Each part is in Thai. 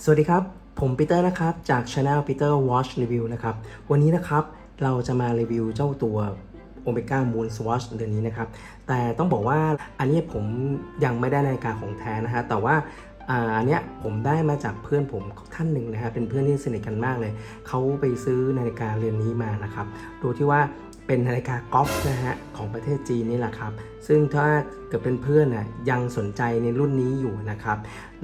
สวัสดีครับ ผมปีเตอร์นะครับ จาก Channel Peter Watch Review นะครับ วันนี้นะครับเราจะมารีวิวเจ้าตัว Omega Moon Swatch เดือนนี้นะครับ แต่ต้องบอกว่าอันนี้ผมยังไม่ได้นาฬิกาของแท้นะฮะ แต่ว่าอ่าอันเนี้ยผมได้มาจากเพื่อนผมท่านหนึ่งนะฮะเป็นเพื่อนที่สนิทกันมากเลย เขาไปซื้อนาฬิกาเรือนนี้มานะครับ โดยที่ว่า เป็นนาฬิกากอล์ฟนะฮะของประเทศจีนนี่แหละครับ ซึ่งถ้าเกิดเป็นเพื่อนน่ะยังสนใจในรุ่นนี้อยู่นะครับ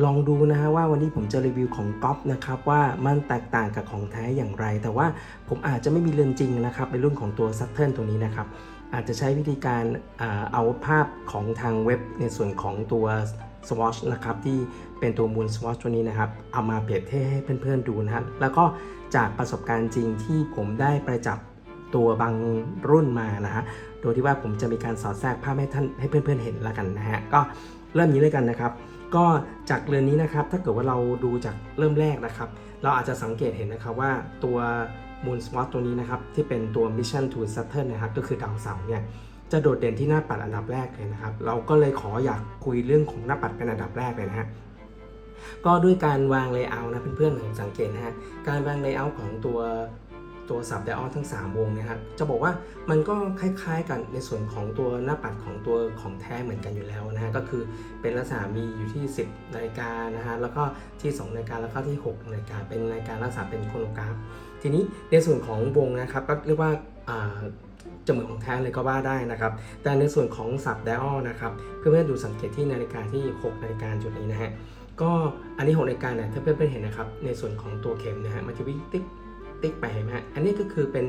ลองดูนะฮะว่าวันนี้ผมจะรีวิวของก๊อฟนะครับว่ามันแตกต่างกับของแท้อย่างไร แต่ว่าผมอาจจะไม่มีเรือนจริงนะครับในรุ่นของตัว Saturn ตัวนี้นะครับอาจจะใช้วิธีการเอาภาพของทางเว็บในส่วนของตัว Swatch นะครับที่เป็นตัว Moon Swatch ตัวนี้นะครับ เอามาเปรียบเทียบให้เพื่อนๆดูนะฮะแล้วก็จากประสบการณ์จริงที่ผมได้ประจับ ตัวบางรุ่นมานะฮะ โดยที่ว่าผมจะมีการสอดแทรกภาพให้ท่านให้เพื่อนๆเห็นแล้วกันนะฮะ ก็เริ่มนี้เลยกันนะครับ ก็จากเรือนนี้นะครับ ถ้าเกิดว่าเราดูจากเริ่มแรกนะครับ เราอาจจะสังเกตเห็นนะครับว่าตัว Moon Spot ตัวนี้นะครับ ที่เป็นตัว Mission to Saturn นะครับ ก็คือดาวเสาร์เนี่ยจะโดดเด่นที่หน้าปัดอันดับแรกเลยนะครับ เราก็เลยขออยากคุยเรื่องของหน้าปัดเป็นอันดับแรกเลยนะฮะก็ด้วยการวางเลเยอร์นะเพื่อนๆสังเกตนะฮะการวางเลเยอร์ของตัว ตัวสับไดออทั้ง 3 วงนะครับจะบอกว่ามันก็คล้ายๆกันในส่วนของตัวหน้าปัดของตัวของแท้เหมือนกันอยู่แล้วนะฮะก็คือเป็นลักษณะมีอยู่ที่ 10นาฬิกานะฮะแล้วก็ที่ 2นาฬิกาแล้วก็ที่6นาฬิกาเป็นนาฬิกาลักษณะเป็นโครโนกราฟ ทีนี้ในส่วนของวงนะครับก็เรียกว่าอ่าจะเหมือนของแท้เลยก็ว่าได้นะครับ แต่ในส่วนของสับไดออนะครับเพื่อนๆดูสังเกตที่นาฬิกาที่ 6 นาฬิกาจุดนี้นะฮะก็อันนี้6นาฬิกาเนี่ยถ้าเพื่อนๆเห็นนะครับในส่วนของตัวเข็มนะฮะมันจะวิ่งติ๊ก ติ๊กไปเห็นไหมฮะอันนี้ก็คือเป็น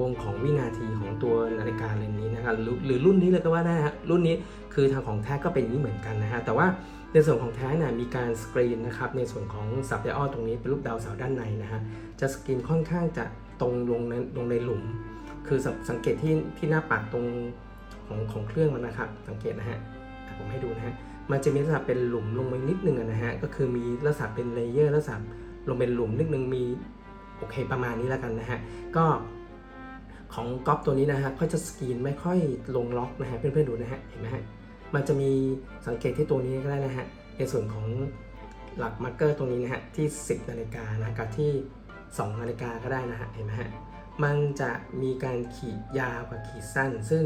วงของวินาทีของตัวนาฬิกาเรือนนี้นะครับหรือรุ่นนี้เลยก็ว่าได้ฮะรุ่นนี้คือทางของแท้ก็เป็นนี้เหมือนกันนะฮะแต่ว่าในส่วนของแท้เนี่ยมีการสกรีนนะครับในส่วนของสับไดออตรงนี้เป็นรูปดาวเสาร์ด้านในนะฮะจะสกรีนค่อนข้างจะตรงลงในลงในหลุม คือสสังเกตที่ที่หน้าปัดตรงของของเครื่องมันนะครับ สังเกตนะฮะผมให้ดูนะฮะมันจะมีลักษณะเป็นหลุมลงไปนิดนึงนะฮะก็คือมีลักษณะเป็นเลเยอร์ลักษณะลงเป็นหลุมนิดนึงมี โอเคประมาณนี้แล้วกันนะฮะก็ของก๊อปตัวนี้นะฮะก็จะสกรีนไม่ค่อยลงล็อกนะฮะเพื่อนๆดูนะฮะเห็นไหมฮะมันจะมีสังเกตที่ตัวนี้ก็ได้นะฮะในส่วนของหลักมาร์กเกอร์ตรงนี้นะฮะที่ 10นาฬิกานะกับที่ 2นาฬิกาก็ได้นะฮะเห็นไหมฮะมันจะมีการขีดยาวกับขีดสั้น ซึ่ง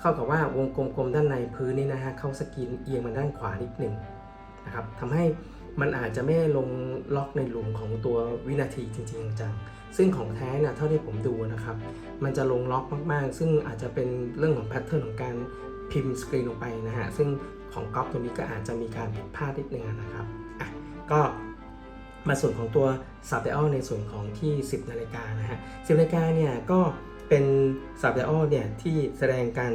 เข้ากับว่าวงกลมๆด้านในพื้นนี่นะฮะเข้าสกรีนเอียงมาด้านขวานิดหนึ่งนะครับทำให้ มันอาจจะไม่ลงล็อกในหลุมของตัววินาทีจริงๆจังซึ่งของแท้เนี่ยเท่าที่ผมดูนะครับ มันจะลงล็อกมากๆ ซึ่งอาจจะเป็นเรื่องของแพทเทิร์นของการพิมพ์สกรีนลงไปนะฮะ ซึ่งของก๊อปตัวนี้ก็อาจจะมีการผิดพลาดนิดนึงนะครับอะก็มาส่วนของตัวซับไดออลในส่วนของที่ 10 นาฬิกานะฮะ 10 นาฬิกาเนี่ยก็เป็นซับไดออลเนี่ยที่แสดงการ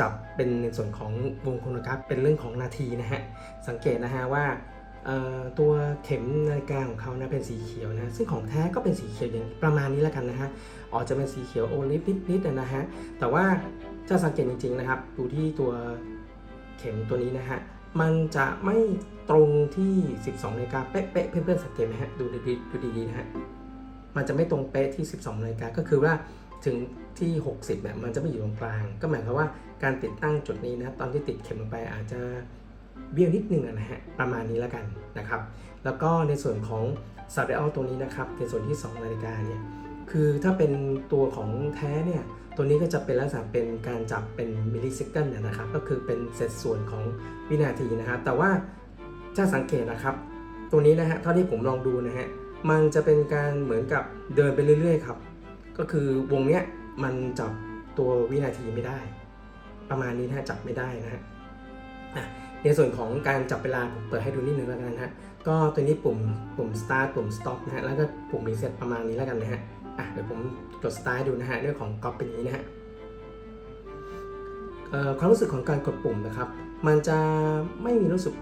จับเป็นในส่วนของวงโครนกราฟเป็นเรื่องของนาทีนะฮะ สังเกตนะฮะว่า ตัวเข็มนาฬิกาของเขานะเป็นสีเขียวนะซึ่งของแท้ก็เป็นสีเขียวอย่างประมาณนี้แล้วกันนะฮะออกจะเป็นสีเขียวโอลิฟนิดๆนะฮะแต่ว่าถ้าสังเกตจริงๆนะครับ ดูที่ตัวเข็มตัวนี้นะฮะมันจะไม่ตรงที่ 12นาฬิกาเป๊ะๆเพื่อนๆสังเกตไหมฮะดูดีๆดูดีๆนะฮะมันจะไม่ตรงเป๊ะที่ 12นาฬิกาก็คือว่าถึงที่ 60เนี่ยมันจะไม่อยู่ตรงกลาง ก็หมายความว่าการติดตั้งจุดนี้นะตอนที่ติดเข็มลงไปอาจจะ เบี้ยวนิดหนึ่งนะฮะประมาณนี้แล้วกันนะครับ แล้วก็ในส่วนของสับไดออลตรงนี้นะครับในส่วนที่ 2 นาฬิกาเนี่ยคือถ้าเป็นตัวของแท้เนี่ยตัวนี้ก็จะเป็นลักษณะเป็นการจับเป็นมิลลิเซคันนะครับ ก็คือเป็นเศษส่วนของวินาทีนะครับ แต่ว่าถ้าสังเกตนะครับ ตัวนี้นะฮะเท่าที่ผมลองดูนะฮะมันจะเป็นการเหมือนกับเดินไปเรื่อยๆครับ ก็คือวงเนี้ยมันจับตัววินาทีไม่ได้ ประมาณนี้นะจับไม่ได้นะฮะ ในส่วนของการจับเวลาผมเปิดให้ดูนิดนึงแล้วกันนะฮะก็ตัวนี้ปุ่มปุ่ม start ปุ่ม stop นะฮะแล้วก็ปุ่ม reset ประมาณนี้แล้วกันนะฮะอะเดี๋ยวผมกด start ดูนะฮะเรื่องของก๊อปเป็นนี้นะฮะเอ่อความรู้สึกของการกดปุ่มนะครับ มันจะไม่มีรู้สึก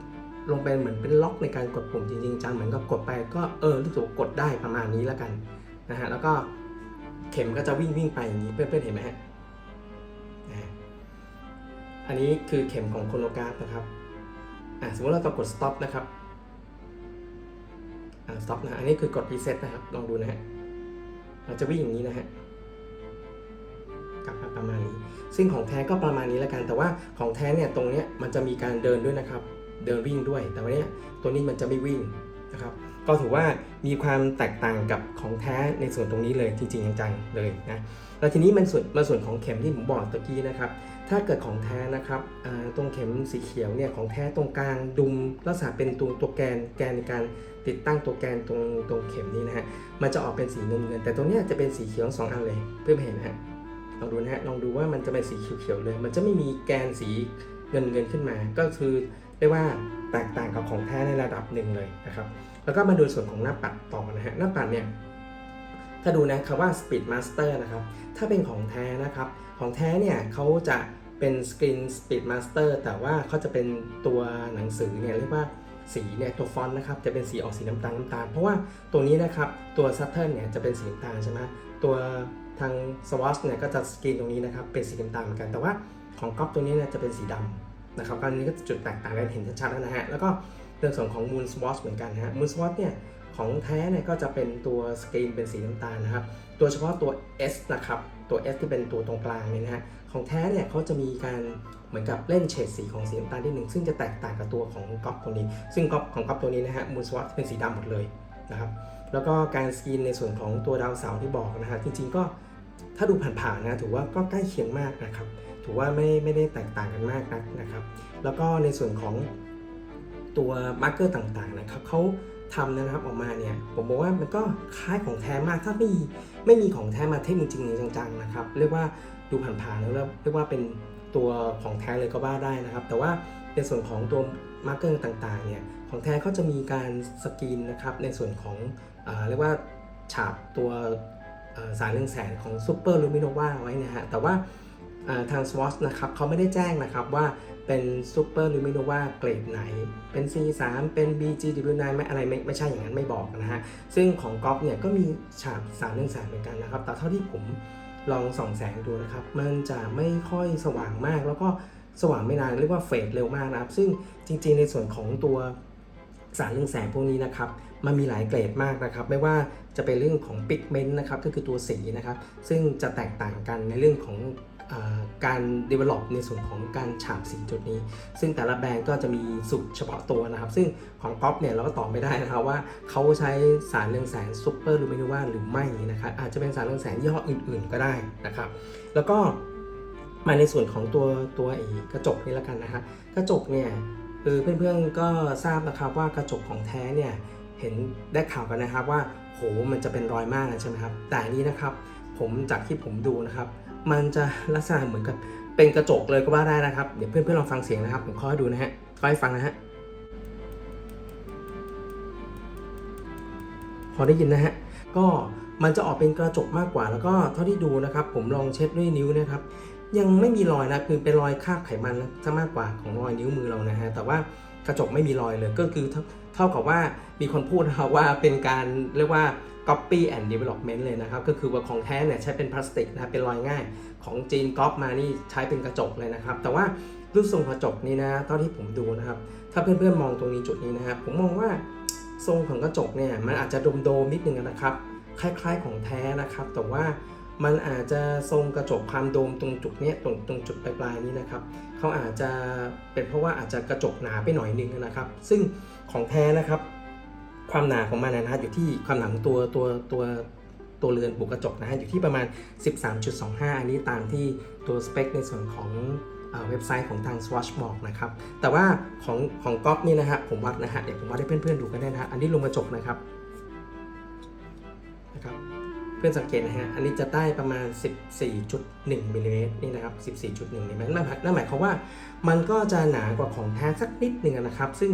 ลงไปเหมือนเป็นล็อกในการกดปุ่มจริงๆจังเหมือนกับกดไปก็เออรู้สึกกดได้ประมาณนี้แล้วกันนะฮะแล้วก็เข็มก็จะวิ่งวิ่งไปอย่างนี้เพื่อนๆเห็นไหมฮะอันนี้คือเข็มของโคโนกราฟนะครับ อะสมมติเราจะกด stop นะครับอ่า stop นะอันนี้คือกด reset นะครับ ลองดูนะฮะเราจะวิ่งอย่างนี้นะฮะกลับมาประมาณนี้ ซึ่งของแท้ก็ประมาณนี้แล้วกัน แต่ว่าของแท้เนี่ยตรงเนี้ยมันจะมีการเดินด้วยนะครับ เดินวิ่งด้วย แต่ว่าเนี้ยตัวนี้มันจะไม่วิ่งนะครับ ก็ถือว่ามีความแตกต่างกับของแท้ในส่วนตรงนี้เลยจริงๆจังๆเลยนะ แล้วทีนี้มันส่วนมาส่วนของเข็มที่ผมบอกตะกี้นะครับ ถ้าเกิดของแท้นะครับตรงเข็มสีเขียวเนี่ยของแท้ตรงกลางดุมลักษณะเป็นตัวตัวแกนแกนในการติดตั้งตัวแกนตรงตรงเข็มนี้นะฮะมันจะออกเป็นสีเงินเงินแต่ตรงเนี้ยจะเป็นสีเขียวสองอันเลยเพื่อเห็นนะฮะลองดูนะฮะลองดูว่ามันจะเป็นสีเขียวๆเลย มันจะไม่มีแกนสีเงินเงินขึ้นมา ก็คือเรียกว่าแตกต่างกับของแท้ในระดับหนึ่งเลยนะครับแล้วก็มาดูส่วนของหน้าปัดต่อนะฮะหน้าปัดเนี่ยถ้าดูนะคำว่า Speed Master นะครับ ถ้าเป็นของแท้นะครับ ของแท้เนี่ยเขาจะ เป็น Screen Speed Master แต่ว่าเขาจะเป็นตัวหนังสือเนี่ยเรียกว่าสีเนี่ยตัวฟอนต์นะครับจะเป็นสีออกสีน้ำตาลน้ำตาล เพราะว่าตัวนี้นะครับตัว Saturn เนี่ยจะเป็นสีน้ำตาลใช่ไหมตัวทาง Swatch เนี่ยก็จะสกรีนตรงนี้นะครับเป็นสีน้ำตาลเหมือนกัน แต่ว่าของก๊อปตัวนี้เนี่ยจะเป็นสีดำนะครับอันนี้ก็จุดแตกต่างกันเห็นชัดๆแล้วนะฮะแล้วก็เรื่องส่วนของ Moon Swatch เหมือนกันนะฮะ Moon Swatch เนี่ยของแท้เนี่ยก็จะเป็นตัวสกรีนเป็นสีน้ำตาลนะครับตัวเฉพาะตัว S นะครับ ตัว S ที่เป็นตัวตรงกลางเนี่ยนะฮะของแท้เนี่ยเขาจะมีการเหมือนกับเล่นเฉดสีของสีน้ำตาลที่หนึ่งซึ่งจะแตกต่างกับตัวของก๊อปตัวนี้ ซึ่งก๊อปของก๊อปตัวนี้นะฮะมูนสวอตเป็นสีดำหมดเลยนะครับแล้วก็การสกรีนในส่วนของตัวดาวเสาร์ที่บอกนะฮะจริงๆก็ถ้าดูผ่านๆนะถือว่าก็ใกล้เคียงมากนะครับถือว่าไม่ไม่ได้แตกต่างกันมากนักนะครับ แล้วก็ในส่วนของตัวมาร์กเกอร์ต่างๆนะครับเขา ทำนะครับออกมาเนี่ยผมบอกว่ามันก็คล้ายของแท้มากถ้าไม่มีไม่มีของแท้มาเทคจริงๆจังๆนะครับเรียกว่าดูผ่านๆแล้วเรียกว่าเป็นตัวของแท้เลยก็ว่าได้นะครับ แต่ว่าในส่วนของตัวมาร์เกอร์ต่างๆเนี่ยของแท้เขาจะมีการสกรีนนะครับในส่วนของอเรียกว่าฉาบตัวสารเรืองแสงของซูเปอร์ลูมิโนวาไว้นะฮะแต่ว่าอ่าทาง Swatch นะครับเขาไม่ได้แจ้งนะครับว่า เป็น Super Luminova เกรดไหน เป็น C3 เป็น BGW9 ไม่อะไรไม่ไม่ใช่อย่างนั้นไม่บอกนะฮะ ซึ่งของก๊อฟเนี่ยก็มีฉาบสารเรืองแสงเหมือนกันนะครับ แต่เท่าที่ผมลองส่องแสงดูนะครับ มันจะไม่ค่อยสว่างมาก แล้วก็สว่างไม่นานเรียกว่าเฟดเร็วมากนะครับ ซึ่งจริงๆในส่วนของตัวสารเรื่องแสงพวกนี้นะครับมันมีหลายเกรดมากนะครับ ไม่ว่าจะเป็นเรื่องของปิกเมนต์นะครับก็คือตัวสีนะครับ ซึ่งจะแตกต่างกันในเรื่องของ การ develop ในส่วนของการฉาบสีจุดนี้ ซึ่งแต่ละแบรนด์ก็จะมีสูตรเฉพาะตัวนะครับ ซึ่งของก๊อฟเนี่ยเราก็ตอบไม่ได้นะครับว่าเขาใช้สารเรืองแสงซูเปอร์ลูมิโนวาหรือไม่นะครับอาจจะเป็นสารเรืองแสงยี่ห้ออื่น ๆ ก็ได้นะครับ แล้วก็มาในส่วนของตัวตัวไอ้กระจกนี่ล้วกันนะฮะกระจกเนี่ยคือเพื่อนๆก็ทราบนะครับว่ากระจกของแท้เนี่ยเห็นได้ข่าวกันนะครับว่าโหมันจะเป็นรอยมากนะใช่ไหมครับแต่นนี้นะครับผมจากที่ผมดูนะครับ มันจะลักษณะเหมือนกับเป็นกระจกเลยก็ว่าได้นะครับ เดี๋ยวเพื่อนๆลองฟังเสียงนะครับ ผมขอให้ดูนะฮะขอให้ฟังนะฮะพอได้ยินนะฮะก็มันจะออกเป็นกระจกมากกว่า แล้วก็เท่าที่ดูนะครับ ผมลองเช็ดด้วยนิ้วนะครับยังไม่มีรอยนะคือเป็นรอยคราบไขมันนะมากกว่าของรอยนิ้วมือเรานะฮะแต่ว่ากระจกไม่มีรอยเลยก็คือเท่ากับว่ามีคนพูดนะครับว่าเป็นการเรียกว่า copy and development เลยนะครับ ก็คือว่าของแท้เนี่ยใช้เป็นพลาสติกนะเป็นรอยง่ายของจีนก๊อปมานี่ใช้เป็นกระจกเลยนะครับ แต่ว่ารูปทรงกระจกนี่นะเท่าที่ผมดูนะครับ ถ้าเพื่อนๆมองตรงนี้จุดนี้นะครับ ผมมองว่าทรงของกระจกเนี่ยมันอาจจะโดมนิดนึงนะครับ คล้ายๆของแท้นะครับ แต่ว่ามันอาจจะทรงกระจกความโดมตรงจุดนี้ตรงตรงจุดปลายๆนี้นะครับเขาอาจจะเป็นเพราะว่าอาจจะกระจกหนาไปหน่อยนึงนะครับ ซึ่งของแท้นะครับ ความหนาของมันนะฮะอยู่ที่ความหนาของตัวตัวตัวตัวเรือนบุกกระจกนะฮะอยู่ที่ประมาณ 13.25 อันนี้ตามที่ตัวสเปคในส่วนของเว็บไซต์ของทาง Swatch บอกนะครับ แต่ว่าของของก๊อฟนี่นะฮะผมวัดนะฮะเดี๋ยวผมวัดให้เพื่อนๆดูกันได้นะฮะอันนี้ลงกระจกนะครับ เพื่อนสังเกตนะฮะ อันนี้จะได้ประมาณ 14.1มิลลิเมตรนี่นะครับ 14.1มิลลิเมตรนั่นหมายนั่นหมายความว่ามันก็จะหนากว่าของแท้สักนิดหนึ่งนะครับ ซึ่ง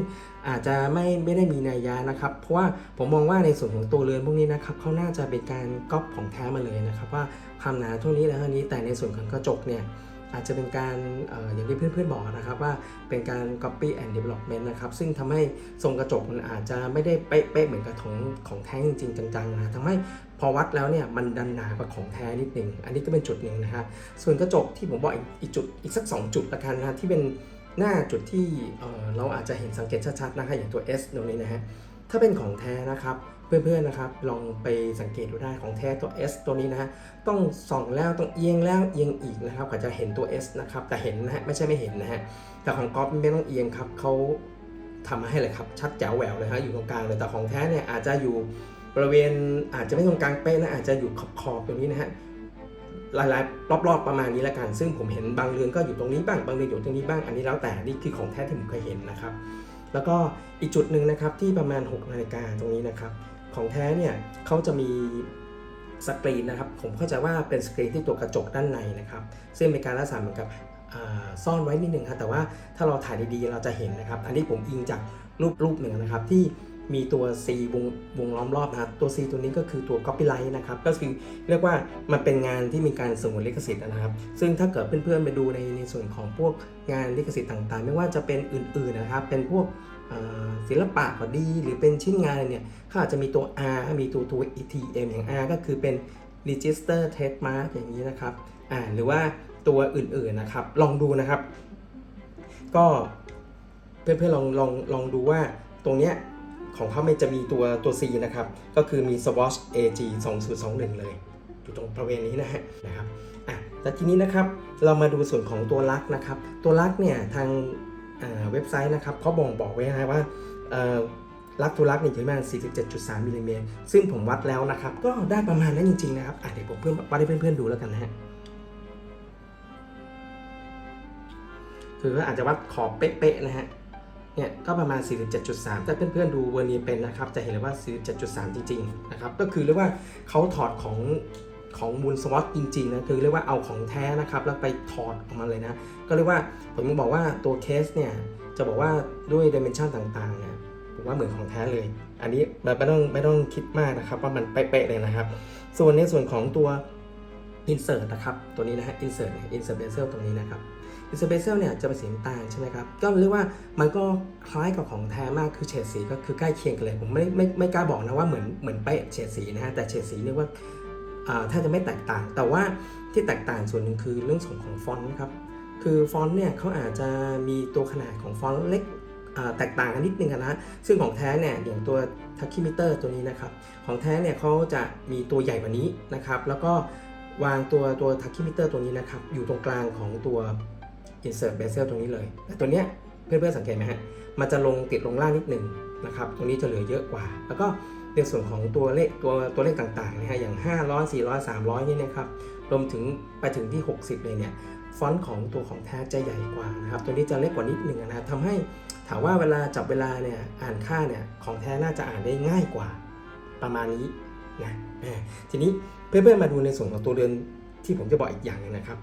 อาจจะไม่ไม่ได้มีนัยยะนะครับ เพราะว่าผมมองว่าในส่วนของตัวเรือนพวกนี้นะครับเขาน่าจะเป็นการก๊อปของแท้มาเลยนะครับ ว่าความหนาเท่านี้แล้วเท่านี้ แต่ในส่วนของกระจกเนี่ยอาจจะเป็นการอออย่างที่เพื่อนๆบอกนะครับว่าเป็นการ copy and development นะครับ ซึ่งทำให้ทรงกระจกมันอาจจะไม่ได้เป๊ะๆเหมือนกับของของแท้จริงๆ จังๆนะทำให้ พอวัดแล้วเนี่ยมันดันหนากว่าของแท้นิดนึง อันนี้ก็เป็นจุดหนึ่งนะฮะ ส่วนกระจกที่ผมบอกอีกอกจุดอีกสัก 2 จุดละกันนะที่เป็นหน้าจุดที่เเราอาจจะเห็นสังเกตชัดๆนะฮะอย่างตัว S ตรงนี้นะฮะ ถ้าเป็นของแท้นะครับเพื่อนๆนะครับลองไปสังเกตดูได้ของแท้ตัว S ตัวนี้นะฮะต้องส่องแล้วต้องเอียงแล้วเอียงอีกนะครับกว่าจะเห็นตัว S นะครับแต่เห็นนะฮะไม่ใช่ไม่เห็นนะฮะแต่ของก๊อฟไม่ต้องเอียงครับเขาทำมาให้เลยครับชัดแจ๋วแหววเลยฮะอยู่ตรงกลางเลยแต่ของแท้เนี่ยอาจจะอยู่ บริเวณอาจจะไม่ตรงกลางเป๊ะนะอาจจะอยู่ขอบขอบๆตรงนี้นะฮะหลายๆรอบๆประมาณนี้ละกัน ซึ่งผมเห็นบางเรือนก็อยู่ตรงนี้บ้างบางเรือนอยู่ตรงนี้บ้างอันนี้แล้วแต่นี่คือของแท้ที่ผมเคยเห็นนะครับ แล้วก็อีกจุดหนึ่งนะครับที่ประมาณ6นาฬิกาตรงนี้นะครับ ของแท้เนี่ยเขาจะมีสกรีนนะครับ ผมเข้าใจว่าเป็นสกรีนที่ตัวกระจกด้านในนะครับ ซึ่งเป็นการรักษาเหมือนกับซ่อนไว้นิดนึงครับแต่ว่าถ้าเราถ่ายดีๆเราจะเห็นนะครับ อันนี้ผมอิงจากรูปรูปหนึ่งนะครับที่ มีตัว C วงวงล้อมรอบนะครับตัว C ตัวนี้ก็คือตัว copyright นะครับก็คือเรียกว่ามันเป็นงานที่มีการสงวนลิขสิทธิ์นะครับ ซึ่งถ้าเกิดเพื่อนๆไปดูในในส่วนของพวกงานลิขสิทธิ์ต่างๆ ไม่ว่าจะเป็นอื่นๆนะครับ เป็นพวกศิลปะก็ดี หรือเป็นชิ้นงานเนี่ยเขาอาจจะมีตัว R มีตัวตัว ETM อย่าง R ก็คือเป็น Register Trademark อย่างนี้นะครับอ่าหรือว่าตัวอื่นๆนะครับ ลองดูนะครับ ก็เพื่อนๆลองลองลองดูว่าตรงเนี้ย ของเขาไม่จะมีตัวตัว C นะครับ ก็คือมี Swatch AG 2021 เลยอยู่ตรงบริเวณนี้นะฮะนะครับอะแต่ทีนี้นะครับเรามาดูส่วนของตัวลักษ์นะครับ ตัวลักษ์เนี่ยทางเว็บไซต์นะครับเขาบ่งบอกไว้นะว่าลักทุลักเนี่ยอยู่ประมาณ47.3มิลลิเมตรซึ่งผมวัดแล้วนะครับ ก็ได้ประมาณนั้นจริงๆนะครับอะเดี๋ยวผมเพื่อนวัดให้เพื่อนๆดูแล้วกันนะฮะคืออาจจะวัดขอบเป๊ะๆนะฮะ เนี่ยก็ประมาณ 47.3แต่เพื่อนๆดูเวอร์เนียเป็นนะครับ จะเห็นเลยว่า 47.3 จริงๆนะครับ ก็คือเรียกว่าเขาถอดของของมูลสวอตจริงๆนะคือเรียกว่าเอาของแท้นะครับ แล้วไปถอดออกมาเลยนะ ก็เรียกว่าผมบอกว่าตัวเคสเนี่ย จะบอกว่าด้วยดิเมนชันต่างๆเนี่ยผมว่าเหมือนของแท้เลย อันนี้ไม่ต้องไม่ต้องคิดมากนะครับว่ามันเป๊ะๆเลยนะครับ ส่วนในส่วนของตัว insert นะครับ ตัวนี้นะฮะ insert เนี่ย insert bezel ตรงนี้นะครับ insert bezel เนี่ยจะเป็นสีน้ำตาลใช่ไหมครับก็เรียกว่ามันก็คล้ายกับของแท้มากคือเฉดสีก็คือใกล้เคียงกันเลย ผมไม่ไม่ไม่กล้าบอกนะว่าเหมือนเหมือนเป๊ะเฉดสีนะฮะแต่เฉดสีเรียกว่าถ้าจะไม่แตกต่าง แต่ว่าที่แตกต่างส่วนหนึ่งคือเรื่องของของฟอนต์นะครับคือฟอนต์เนี่ยเขาอาจจะมีตัวขนาดของฟอนต์เล็กแตกต่างกันนิดนึงอะนะซึ่งของแท้เนี่ยอย่างตัวทักคิมิเตอร์ตัวนี้นะครับ ของแท้เนี่ยเขาจะมีตัวใหญ่กว่านี้นะครับ แล้วก็วางตัวตัวทักคิมิเตอร์ตัวนี้นะครับ อยู่ตรงกลางของตัว insert bezel ตรงนี้เลยแต่ตัวเนี้ยเพื่อนๆสังเกตไหมฮะ มันจะลงติดลงล่างนิดหนึ่งนะครับ ตรงนี้จะเหลือเยอะกว่า แล้วก็ในส่วนของตัวเลขตัวตัวเลขต่างๆนะฮะ อย่าง 500 400 300 นี่นะครับ รวมถึงไปถึงที่ 60 เลยเนี่ย ฟอนต์ของตัวของแท้จะใหญ่กว่านะครับ ตัวนี้จะเล็กกว่านิดหนึ่งนะครับทำให้ถามว่าเวลาจับเวลาเนี่ยอ่านค่าเนี่ยของแท้น่าจะอ่านได้ง่ายกว่าประมาณนี้นะทีนี้เพื่อนๆมาดูในส่วนของตัวเรือนที่ผมจะบอกอีกอย่างหนึงนะครับ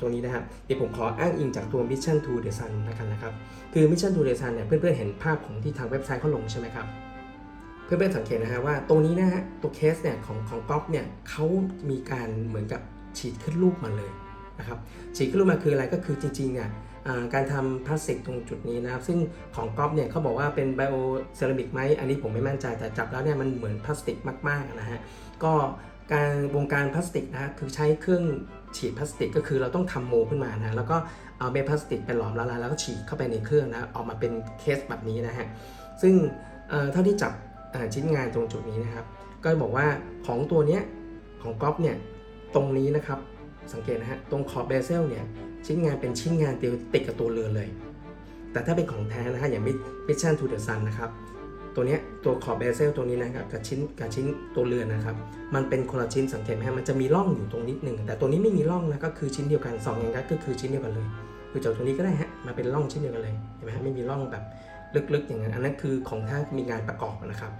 ตัวนี้นะครับเดี๋ยวผมขออ้างอิงจากตัว Mission to the Sun นะครับนะครับ คือ Mission to the Sun เนี่ยเพื่อนๆเห็นภาพของที่ทางเว็บไซต์เขาลงใช่ไหมครับ เพื่อนๆสังเกตนะฮะว่าตรงนี้นะฮะตัวเคสเนี่ยของของก๊อฟเนี่ยเขามีการเหมือนกับฉีดขึ้นรูปมาเลยนะครับฉีดขึ้นรูปมาคืออะไรก็คือจริงๆเนี่ยอ่าการทำพลาสติกตรงจุดนี้นะครับ ซึ่งของก๊อฟเนี่ยเขาบอกว่าเป็นไบโอเซรามิกไหมอันนี้ผมไม่มั่นใจแต่จับแล้วเนี่ยมันเหมือนพลาสติกมากๆนะฮะก็การวงการพลาสติกนะฮะคือใช้เครื่อง ฉีดพลาสติกก็คือเราต้องทำโมขึ้นมานะแล้วก็เอาเม็ดพลาสติกไปหลอมละลายแล้วก็ฉีดเข้าไปในเครื่องนะออกมาเป็นเคสแบบนี้นะฮะซึ่งเท่าที่จับชิ้นงานตรงจุดนี้นะครับ ก็บอกว่าของตัวเนี้ยของก๊อฟเนี่ยตรงนี้นะครับสังเกตนะฮะตรงขอบเบเซลเนี่ยชิ้นงานเป็นชิ้นงานเดียวติดกับตัวเรือนเลย แต่ถ้าเป็นของแท้นะฮะอย่าง Mission to the Sun นะครับ ตัวเนี้ยตัวขอบเบเซลตัวนี้นะครับกับชิ้นกับชิ้นตัวเรือนนะครับ มันเป็นคนละชิ้นสังเกตไหมมันจะมีร่องอยู่ตรงนิดหนึ่งแต่ตัวนี้ไม่มีร่องนะก็คือชิ้นเดียวกันสองอย่างนั้นก็คือชิ้นเดียวกันเลยคือจากตรงนี้ก็ได้ฮะมาเป็นร่องชิ้นเดียวกันเลยเห็นไหมฮะไม่มีร่องแบบลึกๆอย่างนั้นอันนั้นคือของแท้มีงานประกอบนะครับ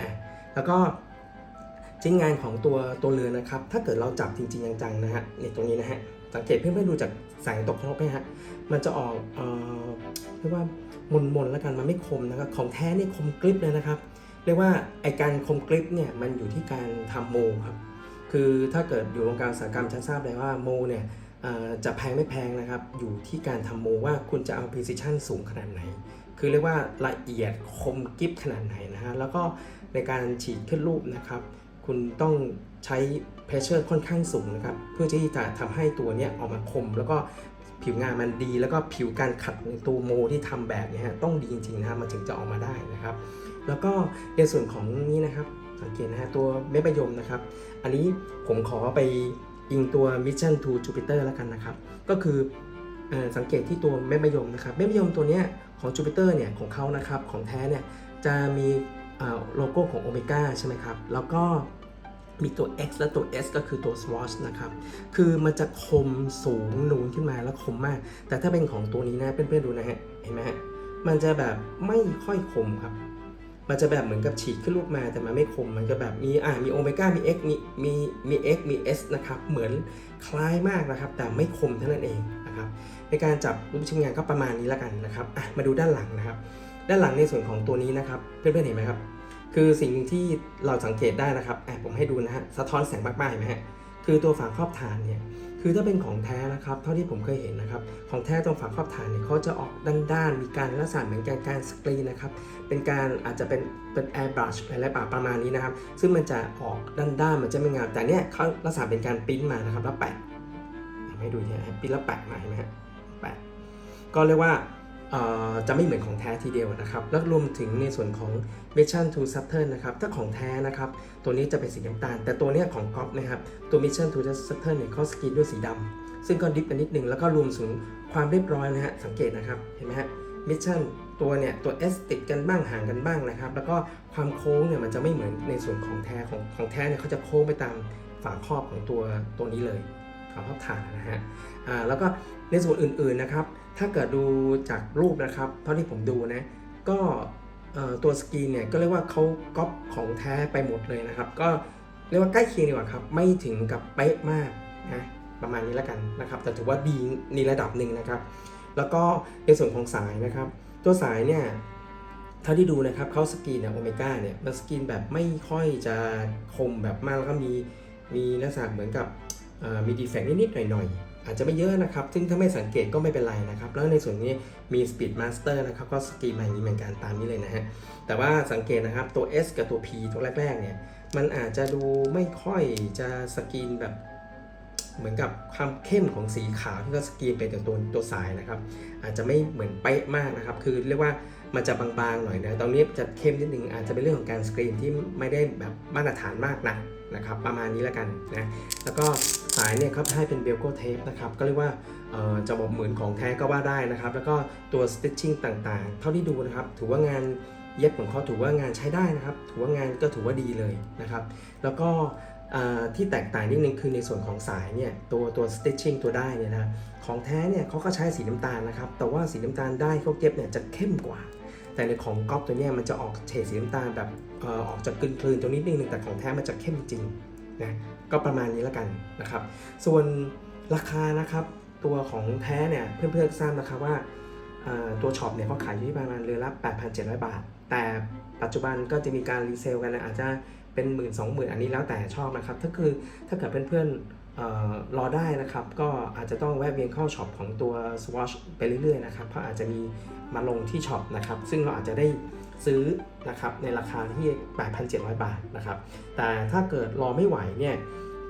อะแล้วก็ชิ้นงานของตัวตัวเรือนะครับ ถ้าเกิดเราจับจริงๆจังๆนะฮะในตรงนี้นะฮะสังเกตเพื่อนๆดูจากแสงตกนกไหมฮะมันจะออกเอ่อเรียกว่า มนๆแล้วกันมันไม่คมนะครับของแท้นี่คมกริบเลยนะครับ เรียกว่าไอการคมกริบเนี่ยมันอยู่ที่การทำโมครับคือถ้าเกิดอยู่วงการอุตสาหกรรมจะทราบเลยว่าโมเนี่ยจะแพงไม่แพงนะครับ อยู่ที่การทำโมว่าคุณจะเอา precision สูงขนาดไหน คือเรียกว่าละเอียดคมกริบขนาดไหนนะฮะแล้วก็ในการฉีดขึ้นรูปนะครับ คุณต้องใช้ pressure ค่อนข้างสูงนะครับ เพื่อที่จะทำให้ตัวเนี้ยออกมาคม แล้วก็ ผิวงานมันดี แล้วก็ผิวการขัดในตัวโมที่ทำแบบเนี้ยฮะต้องดีจริงๆนะครับมันถึงจะออกมาได้นะครับ แล้วก็ในส่วนของนี้นะครับสังเกตนะฮะตัวเม็ดมะยมนะครับ อันนี้ผมขอไปอิงตัว Mission to Jupiter แล้วกันนะครับ ก็คืออสังเกตที่ตัวเม็ดมะยมนะครับเม็ดมะยมตัวเนี้ยของจูปิเตอร์เนี่ยของเขานะครับของแท้เนี่ยจะมีโลโก้ของโอเมก้าใช่ไหมครับแล้วก็ มีตัว X และตัว S ก็คือตัว Swatch นะครับ คือมันจะคมสูงนูนขึ้นมาแล้วคมมาก แต่ถ้าเป็นของตัวนี้นะเพื่อนๆดูนะฮะ เห็นไหมฮะ มันจะแบบไม่ค่อยคมครับ มันจะแบบเหมือนกับฉีดขึ้นรูปมาแต่มันไม่คม มันจะแบบมีอ่ามีโอเมก้า มี X มี มี มี X มี S นะครับ เหมือนคล้ายมากนะครับ แต่ไม่คมเท่านั้นเองนะครับ ในการจับรูปชิ้นงานก็ประมาณนี้แล้วกันนะครับ อะ มาดูด้านหลังนะครับ ด้านหลังในส่วนของตัวนี้นะครับ เพื่อนๆเห็นไหมครับ คือสิ่งหนึ่งที่เราสังเกตได้นะครับแอบผมให้ดูนะฮะสะท้อนแสงมากๆเห็นไหมฮะคือตัวฝาครอบฐานเนี่ยคือถ้าเป็นของแท้นะครับ เท่าที่ผมเคยเห็นนะครับ ของแท้ตรงฝาครอบฐานเนี่ยเขาจะออกด้านๆ มีการลักษณะเหมือนการการสกรีนนะครับ เป็นการอาจจะเป็นเป็นแอร์บรัชอะไรป่าประมาณนี้นะครับ ซึ่งมันจะออกด้านๆ มันจะไม่งามแต่เนี่ยเขาลักษณะเป็นการปิ้นมานะครับแล้วแปะให้ดูเนี่ยปิ้นแล้วแปะมาเห็นไหมฮะแปะก็เรียกว่า จะไม่เหมือนของแท้ทีเดียวนะครับ แล้วรวมถึงในส่วนของ Mission to Saturn นะครับ ถ้าของแท้นะครับ ตัวนี้จะเป็นสีน้ำตาล แต่ตัวเนี้ยของก๊อฟนะครับ ตัว Mission to Saturn เนี่ยเขาสกรีนด้วยสีดำ ซึ่งก็ดิฟกันนิดนึง แล้วก็รวมถึงความเรียบร้อยนะฮะ สังเกตนะครับ เห็นไหมฮะ Mission ตัวเนี่ยตัว S ติดกันบ้างห่างกันบ้างนะครับ แล้วก็ความโค้งเนี่ยมันจะไม่เหมือนในส่วนของแท้ของของแท้เนี่ยเขาจะโค้งไปตามฝาครอบของตัวตัวนี้เลยฝาครอบฐานนะฮะ อ่า แล้วก็ ในส่วนอื่นๆนะครับ ถ้าเกิดดูจากรูปนะครับ เท่าที่ผมดูนะ ก็ตัวสกรีนเนี่ยก็เรียกว่าเขาก๊อปของแท้ไปหมดเลยนะครับ ก็เรียกว่าใกล้เคียงดีกว่าครับ ไม่ถึงกับเป๊ะมากนะประมาณนี้แล้วกันนะครับ แต่ถือว่าดีในระดับหนึ่งนะครับ แล้วก็ในส่วนของสายนะครับ ตัวสายเนี่ยเท่าที่ดูนะครับเขาสกรีนเนี่ยโอเมก้าเนี่ยมันสกรีนแบบไม่ค่อยจะคมแบบมากแล้วก็มีมีลักษณะเหมือนกับมีดีเฟกต์นิดๆหน่อยๆ อาจจะไม่เยอะนะครับ ซึ่งถ้าไม่สังเกตก็ไม่เป็นไรนะครับ แล้วในส่วนนี้มี Speed Master นะครับ ก็สกรีนมาอย่างนี้เหมือนกันตามนี้เลยนะฮะ แต่ว่าสังเกตนะครับตัว S กับตัว P ตัวแรกๆเนี่ย มันอาจจะดูไม่ค่อยจะสกรีนแบบเหมือนกับความเข้มของสีขาวที่ก็สกรีนเป็นแต่ตัวตัวสายนะครับ อาจจะไม่เหมือนเป๊ะมากนะครับ คือเรียกว่ามันจะบางๆหน่อยนะตรงนี้จะเข้มนิดนึงอาจจะเป็นเรื่องของการสกรีนที่ไม่ได้แบบมาตรฐานมากนักนะครับ ประมาณนี้แล้วกันนะ แล้วก็ สายเนี่ยเขาให้เป็นเบลโกเทปนะครับก็เรียกว่าจะบอกเหมือนของแท้ก็ว่าได้นะครับ แล้วก็ตัว stitching ต่างๆ เท่าที่ดูนะครับ ถือว่างานเย็บของเขาถือว่างานใช้ได้นะครับ ถือว่างานก็ถือว่าดีเลยนะครับ แล้วก็ที่แตกต่างนิดนึงคือในส่วนของสายเนี่ยตัวตัว stitching ตัวได้เนี่ยนะของแท้เนี่ยเขาก็ใช้สีน้ำตาลนะครับ แต่ว่าสีน้ำตาลได้เขาเก็บเนี่ยจะเข้มกว่า แต่ในของก๊อฟตัวเนี้ยมันจะออกเฉดสีน้ำตาลแบบออออกจากกลืนๆตรงนิดนึงแต่ของแท้มันจะเข้มจริงนะ ก็ประมาณนี้แล้วกันนะครับ ส่วนราคานะครับตัวของแท้เนี่ยเพื่อนๆทราบนะครับว่าตัวช็อปเนี่ยเขาขายอยู่ที่ประมาณเรือละ 8,700 บาท แต่ปัจจุบันก็จะมีการรีเซลกันนะอาจจะเป็นหมื่นสองหมื่นอันนี้แล้วแต่ชอบนะครับ ถ้าคือถ้าเกิดเพื่อนๆเอ่อรอได้นะครับ ก็อาจจะต้องแวะเวียนเข้าช็อปของตัว Swatch ไปเรื่อยๆนะครับเพราะอาจจะมีมาลงที่ช็อปนะครับ ซึ่งเราอาจจะได้ ซื้อนะครับในราคาที่ 8,700 บาทนะครับ แต่ถ้าเกิดรอไม่ไหวเนี่ย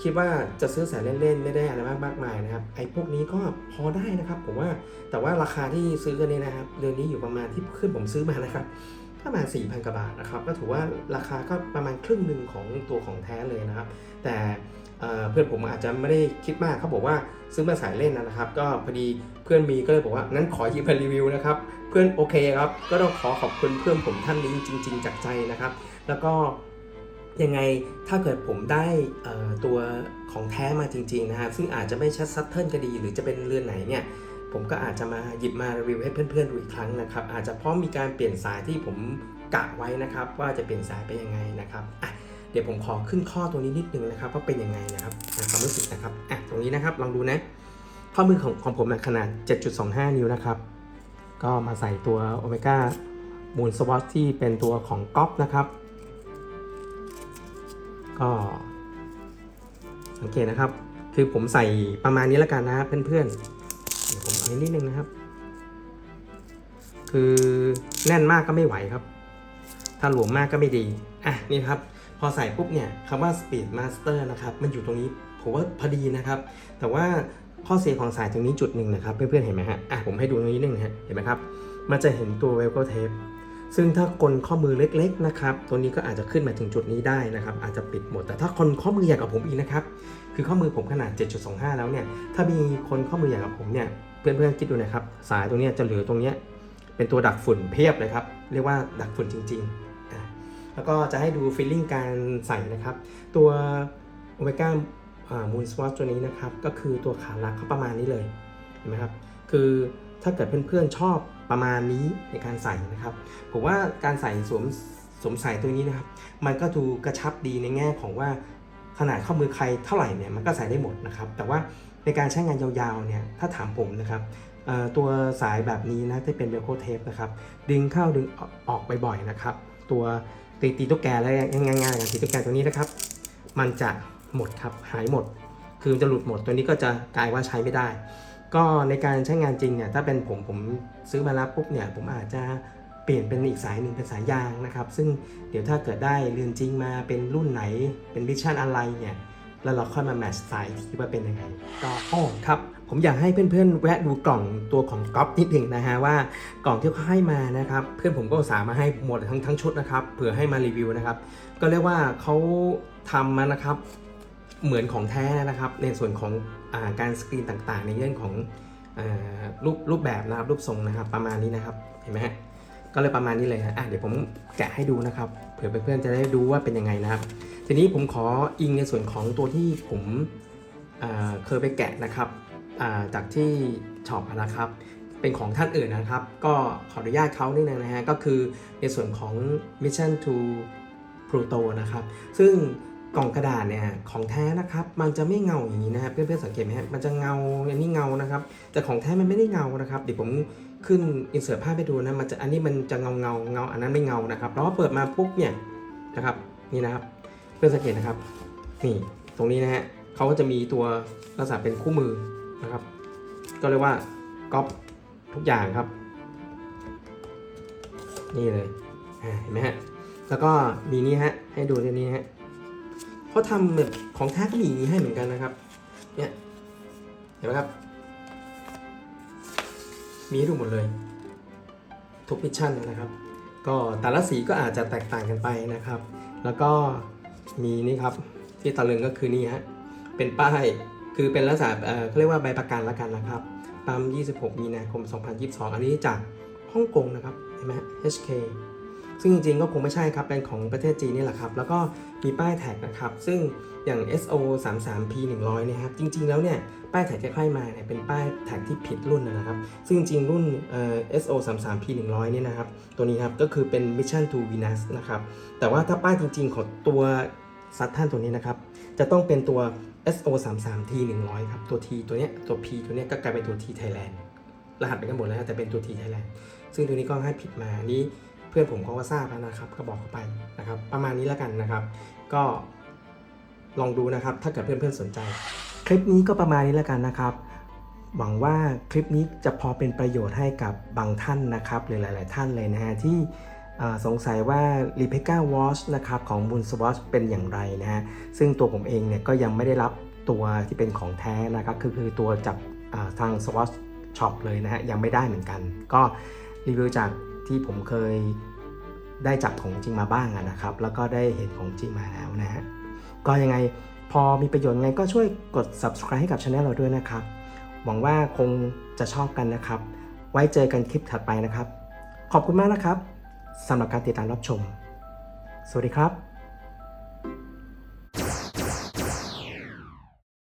คิดว่าจะซื้อใส่เล่นๆ ไม่ได้อะไรมากมากมายนะครับ ไอ้พวกนี้ก็พอได้นะครับ ผมว่าแต่ว่าราคาที่ซื้อกันเนี่ยนะครับเรือนนี้อยู่ประมาณที่ขึ้นผมซื้อมานะครับประมาณ 4,000กว่าบาทนะครับก็ถือว่าราคาก็ประมาณครึ่งหนึ่งของตัวของแท้เลยนะครับ แต่เพื่อนผมอาจจะไม่ได้คิดมากเขาบอกว่า ซื้อมาใส่เล่นนะครับ ก็พอดีเพื่อนมีก็เลยบอกว่านั้นขอหยิบมารีวิวนะครับเพื่อนโอเคครับก็ต้องขอขอบคุณเพื่อนผมท่านนี้จริง ๆ จากใจนะครับ แล้วก็ยังไงถ้าเกิดผมได้ตัวของแท้มาจริง ๆ นะครับ ซึ่งอาจจะไม่ชัดซัตเทิลก็ดี หรือจะเป็นเรือนไหนเนี่ยผมก็อาจจะมาหยิบมารีวิวให้เพื่อนๆดูอีกครั้งนะครับ อาจจะพราะมีการเปลี่ยนสายที่ผมกะไว้นะครับ ว่าจะเปลี่ยนสายไปยังไงนะครับอะ เดี๋ยวผมขอขึ้นข้อตัวนี้นิดนึงนะครับว่าเป็นยังไงนะครับความรู้สึกนะครับอะตรงนี้นะครับลองดูนะข้อมือของของผมนะขนาด 7.25 นิ้วนะครับ ก็มาใส่ตัวโอเมก้ามูลสวอตที่เป็นตัวของก๊อฟนะครับ ก็สังเกตนะครับ คือผมใส่ประมาณนี้แล้วกันนะครับเพื่อนๆเดี๋ยวผมเอานิดนึงนะครับ คือแน่นมากก็ไม่ไหวครับ ถ้าหลวมมากก็ไม่ดี อะนี่ครับ อใส่ปุ๊บเนี่ยคำว่า Speed Master นะครับมันอยู่ตรงนี้ผมว่าพอดีนะครับ แต่ว่าข้อเสียของสายตรงนี้จุดหนึ่งนะครับเพื่อนๆเห็นไหมฮะอะผมให้ดูตรงนี้นึงนะฮะเห็นไหมครับ มันจะเห็นตัว Velcro Tape ซึ่งถ้าคนข้อมือเล็กๆนะครับตัวนี้ก็อาจจะขึ้นมาถึงจุดนี้ได้นะครับ อาจจะปิดหมด แต่ถ้าคนข้อมือใหญ่กว่าผมอีกนะครับ คือข้อมือผมขนาด 7.25 แล้วเนี่ย ถ้ามีคนข้อมือใหญ่กว่าผมเนี่ยเพื่อนๆคิดดูนะครับ สายตรงนี้จะเหลือตรงนี้เป็นตัวดักฝุ่นเพียบเลยครับ เรียกว่าดักฝุ่นจริง ๆ แล้วก็จะให้ดูฟีลลิ่งการใส่นะครับ ตัวโอเมก้ามูนสวอตตัวนี้นะครับ ก็คือตัวขาหลักเขาประมาณนี้เลยเห็นไหมครับ คือถ้าเกิดเพื่อนๆชอบประมาณนี้ในการใส่นะครับ ผมว่าการใส่สวมสวมใส่ตัวนี้นะครับ มันก็ดูกระชับดีในแง่ของว่าขนาดข้อมือใครเท่าไหร่เนี่ยมันก็ใส่ได้หมดนะครับ แต่ว่าในการใช้งานยาวๆเนี่ยถ้าถามผมนะครับตัวสายแบบนี้นะที่เป็นเบลโคเทปนะครับ ดึงเข้าดึงออกบ่อยๆนะครับ ตัว ตีตีตุ๊กแกแล้วง่ายๆกันตีตุ๊กแกตัวนี้นะครับ มันจะหมดครับหายหมด คือจะหลุดหมดตัวนี้ก็จะกลายว่าใช้ไม่ได้ ก็ในการใช้งานจริงเนี่ยถ้าเป็นผมผมซื้อมาแล้วปุ๊บเนี่ยผมอาจจะเปลี่ยนเป็นอีกสายหนึ่งเป็นสายยางนะครับ ซึ่งเดี๋ยวถ้าเกิดได้เรือนจริงมาเป็นรุ่นไหนเป็นวิชั่นอะไรเนี่ย แล้วเราค่อยมาแมทช์สายที่ว่าเป็นยังไงก็อ้อครับ ผมอยากให้เพื่อนๆ แวะดูกล่องตัวของก๊อฟนิดหนึ่งนะฮะว่ากล่องที่เขาให้มานะครับเพื่อนผมก็สามาให้หมดทั้งทั้งชุดนะครับเผื่อให้มารีวิวนะครับ ก็เรียกว่าเขาทำมานะครับเหมือนของแท้นะครับ ในส่วนของอาการสกรีนต่างๆ ในเรื่องของอรูปรูปแบบนะครับรูปทรงนะครับประมาณนี้นะครับเห็นไหมฮะก็เลยประมาณนี้เลยฮะอะเดี๋ยวผมแกะให้ดูนะครับ เผื่อเพื่อนๆจะได้ดูว่าเป็นยังไงนะครับ ทีนี้ผมขออิงในส่วนของตัวที่ผมเคยไปแกะนะครับาจากที่ช็อปนะครับ เป็นของท่านอื่นนะครับ ก็ขออนุญาตเขานิดนึงนะฮะก็คือในส่วนของ Mission to Pluto นะครับ ซึ่ง กล่องกระดาษเนี่ยของแท้นะครับมันจะไม่เงาอย่างนี้นะครับเพื่อนๆสังเกตไหมฮะมันจะเงาอันนี้เงานะครับ แต่ของแท้มันไม่ได้เงานะครับเดี๋ยวผมขึ้นอินเสิร์ตภาพให้ดูนะมันจะอันนี้มันจะเงาเงาเงาอันนั้นไม่เงานะครับแล้วเปิดมาปุ๊บเนี่ยนะครับนี่นะครับ เพื่อนสังเกตนะครับนี่ตรงนี้นะฮะเขาก็จะมีตัวลักษณะเป็นคู่มือนะครับ ก็เรียกว่าก๊อปทุกอย่างครับ นี่เลยเห็นไหมฮะแล้วก็มีนี่ฮะให้ดูเรื่องนี้ฮะ เขาทำแบบของแท้ก็มีอย่างนี้ให้เหมือนกันนะครับ เนี่ย เห็นไหมครับ มีให้ดูหมดเลย ทุกมิชชั่นนะครับ ก็แต่ละสีก็อาจจะแตกต่างกันไปนะครับ แล้วก็มีนี่ครับ ที่ตะลึงก็คือนี่ฮะ เป็นป้าย คือเป็นลักษณะเอ่อเขาเรียกว่าใบประกันละกันนะครับปั๊ม26 มีนาคม 2022 อันนี้จากฮ่องกงนะครับ เห็นไหมฮะ HK ซึ่งจริงๆก็คงไม่ใช่ครับเป็นของประเทศจีนนี่แหละครับ แล้วก็มีป้ายแท็กนะครับ ซึ่งอย่าง SO 3 3 P 100เนี่ยครับ จริง ๆ แล้วเนี่ย ป้ายแท็กที่ค่อยมาเนี่ยเป็นป้ายแท็กที่ผิดรุ่นนะครับ ซึ่งจริงๆรุ่น SO 3 3 P 100เนี่ยนะครับ ตัวนี้ครับก็คือเป็น Mission to Venus นะครับ แต่ว่าถ้าป้ายจริง ๆ ของตัวซัตท่านตัวนี้นะครับ จะต้องเป็นตัว SO 3 3 T 100ครับ ตัว T ตัวเนี้ย ตัว P ตัวเนี้ยก็กลายเป็นตัว T Thailand รหัสเป็นกันหมดแล้วแต่เป็นตัว T Thailand ซึ่งตัวนี้ก็ให้ผิดมานี้ พื่อนผมเขาก็ทราบแล้วนะครับ ก็บอกเขาไปนะครับ ประมาณนี้แล้วกันนะครับ ก็ลองดูนะครับ ถ้าเกิดเพื่อนๆสนใจ คลิปนี้ก็ประมาณนี้แล้วกันนะครับ หวังว่าคลิปนี้จะพอเป็นประโยชน์ให้กับบางท่านนะครับหรือหลาย ๆ ท่านเลยนะฮะที่สงสัยว่า r e p e c a Watch นะครับของ Moon Swatch เป็นอย่างไรนะฮะซึ่งตัวผมเองเนี่ยก็ยังไม่ได้รับตัวที่เป็นของแท้นะครับคือคือตัวจากทาง Swatch Shop เลยนะฮะยังไม่ได้เหมือนกัน ก็รีวิวจาก ที่ผมเคยได้จับของจริงมาบ้างนะครับ แล้วก็ได้เห็นของจริงมาแล้วนะฮะก็ยังไงพอมีประโยชน์ไงก็ช่วยกด subscribe ให้กับช anel เราด้วยนะครับ หวังว่าคงจะชอบกันนะครับ ไว้เจอกันคลิปถัดไปนะครับ ขอบคุณมากนะครับสำหรับการติดตามรับชม สวัสดีครับ